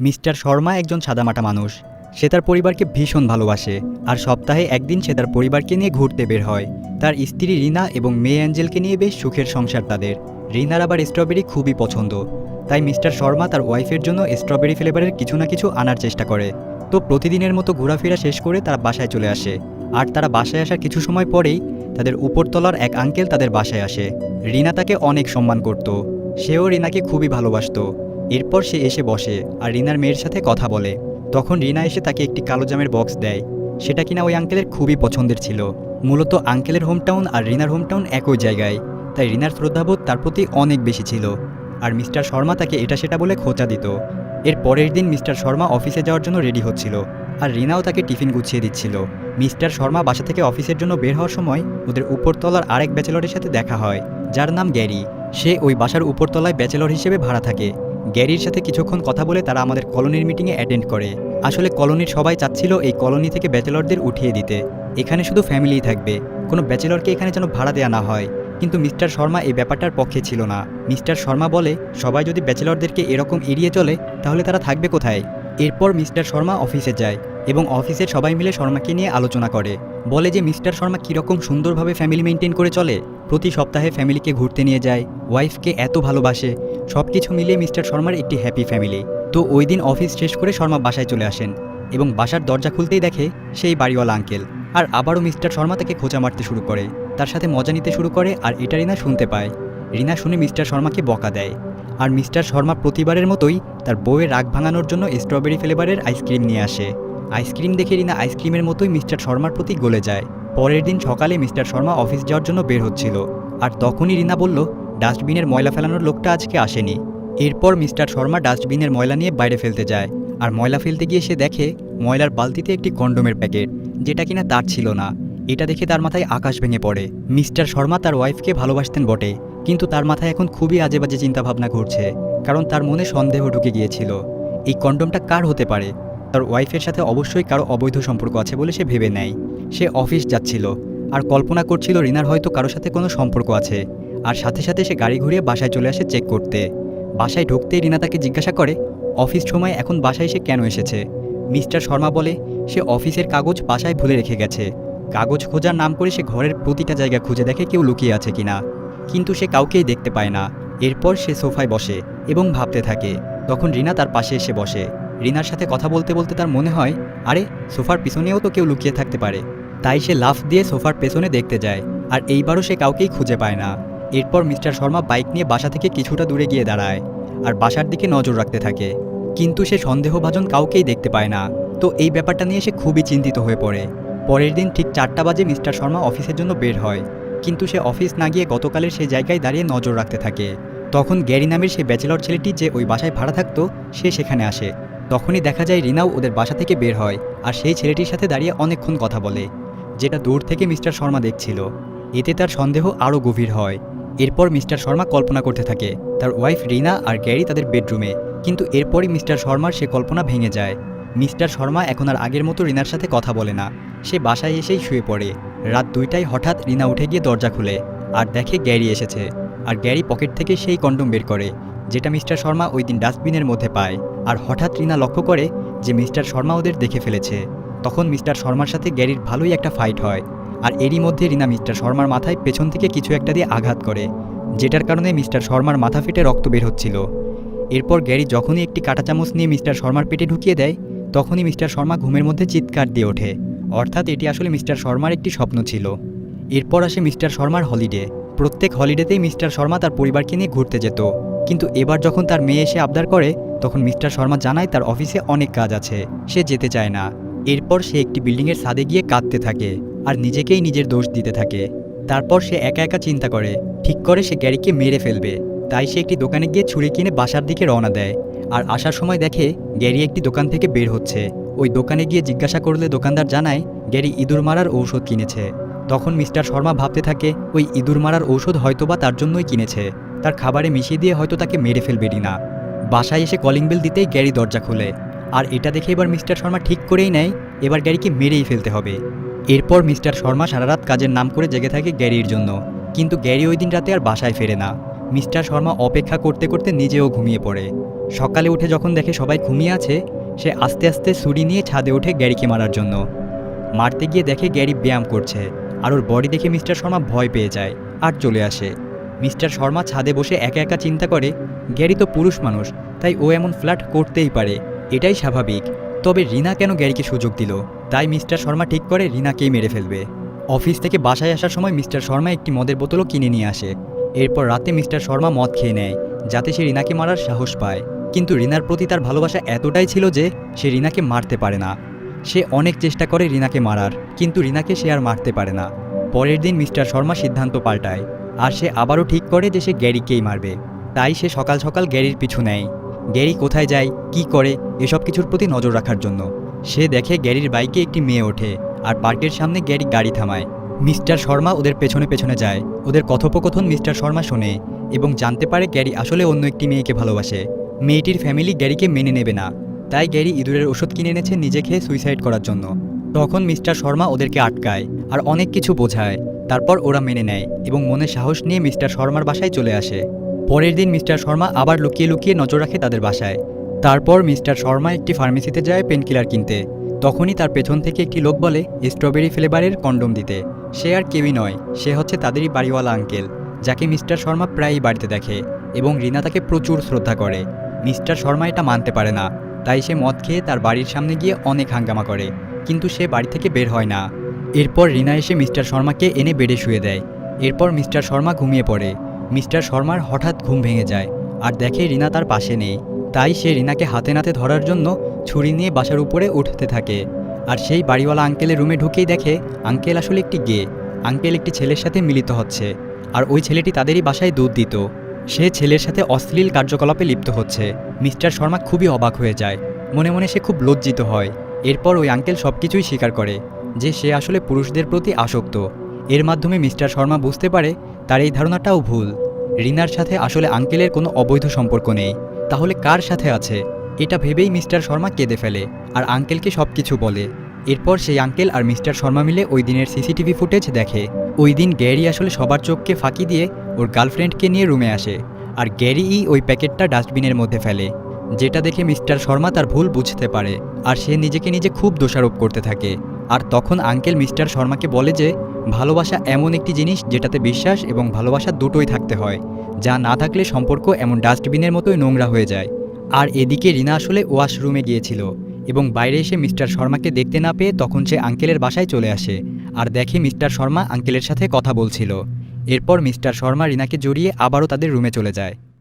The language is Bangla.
মিস্টার শর্মা একজন সাদামাটা মানুষ। সে তার পরিবারকে ভীষণ ভালোবাসে, আর সপ্তাহে একদিন সে তার পরিবারকে নিয়ে ঘুরতে বের হয়। তার স্ত্রী রিনা এবং মেয়ে অ্যাঞ্জেলকে নিয়ে বেশ সুখের সংসার তাদের। রিনার আবার স্ট্রবেরি খুবই পছন্দ, তাই মিস্টার শর্মা তার ওয়াইফের জন্য স্ট্রবেরি ফ্লেভারের কিছু না কিছু আনার চেষ্টা করে। তো প্রতিদিনের মতো ঘোরাফেরা শেষ করে তারা বাসায় চলে আসে। আর তারা বাসায় আসার কিছু সময় পরেই তাদের উপরতলার এক আঙ্কেল তাদের বাসায় আসে। রিনা তাকে অনেক সম্মান করত। সেও রিনাকে খুবই ভালোবাসতো। এরপর সে এসে বসে আর রিনার মেয়ের সাথে কথা বলে। তখন রিনা এসে তাকে একটি কালো জামের বক্স দেয়। সেটা কিনা ওই আঙ্কেলের খুবই পছন্দের ছিল। মূলত আঙ্কেলের হোমটাউন আর রিনার হোমটাউন একই জায়গায়, তাই রিনার শ্রদ্ধাবোধ তার প্রতি অনেক বেশি ছিল। আর মিস্টার শর্মা তাকে এটা সেটা বলে খোঁচা দিত। এর পরের দিন মিস্টার শর্মা অফিসে যাওয়ার জন্য রেডি হচ্ছিল আর রিনাও তাকে টিফিন গুছিয়ে দিচ্ছিল। মিস্টার শর্মা বাসা থেকে অফিসের জন্য বের হওয়ার সময় ওদের উপরতলার আরেক ব্যাচেলরের সাথে দেখা হয়, যার নাম গ্যারি। সে ওই বাসার উপরতলায় ব্যাচেলর হিসেবে ভাড়া থাকে। গ্যারির সাথে কিছুক্ষণ কথা বলে তারা আমাদের কলোনির মিটিংয়ে অ্যাটেন্ড করে। আসলে কলোনির সবাই চাচ্ছিল এই কলোনি থেকে ব্যাচেলরদের উঠিয়ে দিতে। এখানে শুধু ফ্যামিলিই থাকবে। কোনো ব্যাচেলরকে এখানে যেন ভাড়া দেওয়া না হয়। কিন্তু মিস্টার শর্মা এই ব্যাপারটার পক্ষে ছিল না। মিস্টার শর্মা বলে, সবাই যদি ব্যাচেলরদেরকে এরকম এড়িয়ে চলে, তাহলে তারা থাকবে কোথায়? এরপর মিস্টার শর্মা অফিসে যায়। এবং অফিসের সবাই মিলে শর্মাকে নিয়ে আলোচনা করে। বলে যে, মিস্টার শর্মা কীরকম সুন্দরভাবে ফ্যামিলি মেনটেন করে চলে। প্রতি সপ্তাহে ফ্যামিলিকে ঘুরতে নিয়ে যায়, ওয়াইফকে এত ভালোবাসে। সব কিছু মিলিয়ে মিস্টার শর্মার একটি হ্যাপি ফ্যামিলি। তো ওই দিন অফিস শেষ করে শর্মা বাসায় চলে আসেন এবং বাসার দরজা খুলতেই দেখে সেই বাড়িওয়ালা আঙ্কেল। আর আবারও মিস্টার শর্মা তাকে খোঁচা মারতে শুরু করে। তার সাথে মজা নিতে শুরু করে আর এটা রিনা শুনতে পায়। রিনা শুনে মিস্টার শর্মাকে বকা দেয়। আর মিস্টার শর্মা প্রতিবারের মতোই তার বউয়ের রাগ ভাঙানোর জন্য স্ট্রবেরি ফ্লেভারের আইসক্রিম নিয়ে আসে। আইসক্রিম দেখে রিনা আইসক্রিমের মতোই মিস্টার শর্মার প্রতি গলে যায়। পরের দিন সকালে মিস্টার শর্মা অফিস যাওয়ার জন্য বের হচ্ছিল। আর তখনই রিনা বলল, ডাস্টবিনের ময়লা ফেলানোর লোকটা আজকে আসেনি। এরপর মিস্টার শর্মা ডাস্টবিনের ময়লা নিয়ে বাইরে ফেলতে যায়। আর ময়লা ফেলতে গিয়ে সে দেখে, ময়লার বালতিতে একটি কন্ডোমের প্যাকেট, যেটা কিনা তার ছিল না। এটা দেখে তার মাথায় আকাশ ভেঙে পড়ে। মিস্টার শর্মা তার ওয়াইফকে ভালোবাসতেন বটে, কিন্তু তার মাথায় এখন খুবই আজে বাজে চিন্তাভাবনা ঘুরছে, কারণ তার মনে সন্দেহ ঢুকে গিয়েছিল। এই কন্ডোমটা কার হতে পারে? তার ওয়াইফের সাথে অবশ্যই কারও অবৈধ সম্পর্ক আছে বলে সে ভেবে নেয়। সে অফিস যাচ্ছিল আর কল্পনা করছিল রিনার হয়তো কারোর সাথে কোনো সম্পর্ক আছে। আর সাথে সাথে সে গাড়ি ঘুরিয়ে বাসায় চলে আসে চেক করতে। বাসায় ঢুকতেই রিনা তাকে জিজ্ঞাসা করে, অফিস সময় এখন বাসায় সে কেন এসেছে? মিস্টার শর্মা বলে, সে অফিসের কাগজ বাসায় ভুলে রেখে গেছে। কাগজ খোঁজার নাম করে সে ঘরের প্রতিটা জায়গা খুঁজে দেখে কেউ লুকিয়ে আছে কিনা। কিন্তু সে কাউকেই দেখতে পায় না। এরপর সে সোফায় বসে এবং ভাবতে থাকে। তখন রিনা তার পাশে এসে বসে। রিনার সাথে কথা বলতে বলতে তার মনে হয়, আরে, সোফার পিছনেও তো কেউ লুকিয়ে থাকতে পারে। তাই সে লাফ দিয়ে সোফার পেছনে দেখতে যায়, আর এইবারও সে কাউকেই খুঁজে পায় না। এরপর মিস্টার শর্মা বাইক নিয়ে বাসা থেকে কিছুটা দূরে গিয়ে দাঁড়ায়, আর বাসার দিকে নজর রাখতে থাকে। কিন্তু সে সন্দেহভাজন কাউকেই দেখতে পায় না। তো এই ব্যাপারটা নিয়ে সে খুবই চিন্তিত হয়ে পড়ে। পরের দিন ঠিক চারটা বাজে মিস্টার শর্মা অফিসের জন্য বের হয়। কিন্তু সে অফিস না গিয়ে গতকালের সেই জায়গায় দাঁড়িয়ে নজর রাখতে থাকে। তখন গ্যারি নামের সেই ব্যাচেলর ছেলেটি যে ওই বাসায় ভাড়া থাকতো, সে সেখানে আসে। তখনই দেখা যায় রিনাও ওদের বাসা থেকে বের হয় আর সেই ছেলেটির সাথে দাঁড়িয়ে অনেকক্ষণ কথা বলে, যেটা দূর থেকে মিস্টার শর্মা দেখছিল। এতে তার সন্দেহ আরও গভীর হয়। এরপর মিস্টার শর্মা কল্পনা করতে থাকে, তার ওয়াইফ রিনা আর গ্যারি তাদের বেডরুমে, কিন্তু এরপরই মিস্টার শর্মার সে কল্পনা ভেঙে যায়। মিস্টার শর্মা এখন আর আগের মতো রিনার সাথে কথা বলে না। সে বাসায় এসেই শুয়ে পড়ে। রাত দুইটায় হঠাৎ রিনা উঠে গিয়ে দরজা খুলে আর দেখে গ্যারি এসেছে। আর গ্যারি পকেট থেকে সেই কন্ডম বের করে, যেটা মিস্টার শর্মা ওই দিন ডাস্টবিনের মধ্যে পায়। আর হঠাৎ রিনা লক্ষ্য করে যে মিস্টার শর্মা ওদের দেখে ফেলেছে। তখন মিস্টার শর্মার সাথে গ্যারির ভালোই একটা ফাইট হয়। আর এরই মধ্যে রিনা মিস্টার শর্মার মাথায় পেছন থেকে কিছু একটা দিয়ে আঘাত করে, যেটার কারণে মিস্টার শর্মার মাথা ফেটে রক্ত বের হচ্ছিল। এরপর গ্যারি যখনই একটি কাঁটা চামচ নিয়ে মিস্টার শর্মার পেটে ঢুকিয়ে দেয়, তখনই মিস্টার শর্মা ঘুমের মধ্যে চিৎকার দিয়ে ওঠে। অর্থাৎ এটি আসলে মিস্টার শর্মার একটি স্বপ্ন ছিল। এরপর আসে মিস্টার শর্মার হলিডে। প্রত্যেক হলিডেতেই মিস্টার শর্মা তার পরিবারকে নিয়ে ঘুরতে যেত। কিন্তু এবার যখন তার মেয়ে এসে আবদার করে, তখন মিস্টার শর্মা জানায় তার অফিসে অনেক কাজ আছে, সে যেতে চায় না। এরপর সে একটি বিল্ডিংয়ের ছাদে গিয়ে কাঁদতে থাকে আর নিজেকেই নিজের দোষ দিতে থাকে। তারপর সে একা একা চিন্তা করে, ঠিক করে সে গ্যারিকে মেরে ফেলবে। তাই সে একটি দোকানে গিয়ে ছুরি কিনে বাসার দিকে রওনা দেয় আর আসার সময় দেখে গ্যারি একটি দোকান থেকে বের হচ্ছে। ওই দোকানে গিয়ে জিজ্ঞাসা করলে দোকানদার জানায়, গ্যারি ইঁদুর মারার ঔষধ কিনেছে। তখন মিস্টার শর্মা ভাবতে থাকে, ওই ইঁদুর মারার ঔষধ হয়তোবা তার জন্যই কিনেছে। তার খাবারে মিশিয়ে দিয়ে হয়তো তাকে মেরে ফেলবে না বাসায় এসে কলিং বেল দিতেই গ্যারি দরজা খুলে। আর এটা দেখে এবার মিস্টার শর্মা ঠিক করেই নেয়, এবার গ্যারিকে মেরেই ফেলতে হবে। এরপর মিস্টার শর্মা সারা রাত কাজের নাম করে জেগে থাকে গ্যারির জন্য। কিন্তু গ্যারি ওই দিন রাতে আর বাসায় ফেরে না। মিস্টার শর্মা অপেক্ষা করতে করতে নিজেও ঘুমিয়ে পড়ে। সকালে উঠে যখন দেখে সবাই ঘুমিয়ে আছে, সে আস্তে আস্তে ছুরি নিয়ে ছাদে ওঠে গ্যারিকে মারার জন্য। মারতে গিয়ে দেখে গ্যারি ব্যায়াম করছে। আর ওর বডি দেখে মিস্টার শর্মা ভয় পেয়ে যায়, আর চলে আসে। মিস্টার শর্মা ছাদে বসে একা একা চিন্তা করে, গ্যারি তো পুরুষ মানুষ, তাই ও এমন ফ্ল্যাট করতেই পারে। এটাই স্বাভাবিক। তবে রিনা কেন গ্যারিকে সুযোগ দিল? তাই মিস্টার শর্মা ঠিক করে রিনাকেই মেরে ফেলবে। অফিস থেকে বাসায় আসার সময় মিস্টার শর্মা একটি মদের বোতলও কিনে নিয়ে আসে। এরপর রাতে মিস্টার শর্মা মদ খেয়ে নেয়, যাতে সে রিনাকে মারার সাহস পায়। কিন্তু রিনার প্রতি তার ভালোবাসা এতটাই ছিল যে, সে রিনাকে মারতে পারে না। সে অনেক চেষ্টা করে রিনাকে মারার, কিন্তু রিনাকে সে আর মারতে পারে না। পরের দিন মিস্টার শর্মা সিদ্ধান্ত পাল্টায়। আর সে আবারও ঠিক করে যে সে গ্যারিকেই মারবে। তাই সে সকাল সকাল গ্যারির পিছু নেয়। গ্যারি কোথায় যায়, কি করে, এসব কিছুর প্রতি নজর রাখার জন্য। সে দেখে গ্যারির বাইকে একটি মেয়ে ওঠে আর পার্কের সামনে গ্যারি গাড়ি থামায়। মিস্টার শর্মা ওদের পেছনে পেছনে যায়। ওদের কথোপকথন মিস্টার শর্মা শোনে এবং জানতে পারে গ্যারি আসলে অন্য একটি মেয়েকে ভালোবাসে। মেয়েটির ফ্যামিলি গ্যারিকে মেনে নেবে না। তাই গ্যারি ইঁদুরের ওষুধ কিনে এনেছে নিজে খেয়ে সুইসাইড করার জন্য। তখন মিস্টার শর্মা ওদেরকে আটকায় আর অনেক কিছু বোঝায়। তারপর ওরা মেনে নেয় এবং মনে সাহস নিয়ে মিস্টার শর্মার বাসায় চলে আসে। পরের দিন মিস্টার শর্মা আবার লুকিয়ে লুকিয়ে নজর রাখে তাদের বাসায়। তারপর মিস্টার শর্মা একটি ফার্মেসিতে যায় পেনকিলার কিনতে। তখনই তার পেছন থেকে একটি লোক বলে, স্ট্রবেরি ফ্লেভারের কন্ডম দিতে। সে আর কেউই নয়, সে হচ্ছে তাদেরই বাড়িওয়ালা আঙ্কেল, যাকে মিস্টার শর্মা প্রায়ই বাড়িতে দেখে এবং রিনা তাকে প্রচুর শ্রদ্ধা করে। মিস্টার শর্মা এটা মানতে পারে না, তাই সে মদ খেয়ে তার বাড়ির সামনে গিয়ে অনেক হাঙ্গামা করে, কিন্তু সে বাড়ি থেকে বের হয় না। এরপর রিনা এসে মিস্টার শর্মাকে এনে বেডে শুয়ে দেয়। এরপর মিস্টার শর্মা ঘুমিয়ে পড়ে। মিস্টার শর্মার হঠাৎ ঘুম ভেঙে যায় আর দেখে রিনা তার পাশে নেই। তাই সে রিনাকে হাতে নাতে ধরার জন্য ছুরি নিয়ে বাসার উপরে উঠতে থাকে। আর সেই বাড়িওয়ালা আঙ্কেলের রুমে ঢুকেই দেখে আঙ্কেল আসলে একটি গে। আঙ্কেল একটি ছেলের সাথে মিলিত হচ্ছে। আর ওই ছেলেটি তাদেরই বাসায় দুধ দিত। সে ছেলের সাথে অশ্লীল কার্যকলাপে লিপ্ত হচ্ছে। মিস্টার শর্মা খুবই অবাক হয়ে যায়। মনে মনে সে খুব লজ্জিত হয়। এরপর ওই আঙ্কেল সব কিছুই স্বীকার করে। যে সে আসলে পুরুষদের প্রতি আসক্ত। এর মাধ্যমে মিস্টার শর্মা বুঝতে পারে তার এই ধারণাটাও ভুল। রিনার সাথে আসলে আঙ্কেলের কোনো অবৈধ সম্পর্ক নেই। তাহলে কার সাথে আছে? এটা ভেবেই মিস্টার শর্মা কেঁদে ফেলে আর আঙ্কেলকে সব কিছু বলে। এরপর সেই আঙ্কেল আর মিস্টার শর্মা মিলে ওই দিনের সিসিটিভি ফুটেজ দেখে। ওই দিন গ্যারি আসলে সবার চোখকে ফাঁকি দিয়ে ওর গার্লফ্রেন্ডকে নিয়ে রুমে আসে আর গ্যারিই ওই প্যাকেটটা ডাস্টবিনের মধ্যে ফেলে, যেটা দেখে মিস্টার শর্মা তার ভুল বুঝতে পারে আর সে নিজেকে নিজে খুব দোষারোপ করতে থাকে। আর তখন আঙ্কেল মিস্টার শর্মাকে বলে যে, ভালোবাসা এমন একটি জিনিস যেটাতে বিশ্বাস এবং ভালোবাসা দুটোই থাকতে হয়, যা না থাকলে সম্পর্ক এমন ডাস্টবিনের মতোই নোংরা হয়ে যায়। আর এদিকে রিনা আসলে ওয়াশরুমে গিয়েছিল এবং বাইরে এসে মিস্টার শর্মাকে দেখতে না পেয়ে তখন সে আঙ্কেলের বাসায় চলে আসে আর দেখে মিস্টার শর্মা আঙ্কেলের সাথে কথা বলছিল। এরপর মিস্টার শর্মা রিনাকে জড়িয়ে আবারও তাদের রুমে চলে যায়।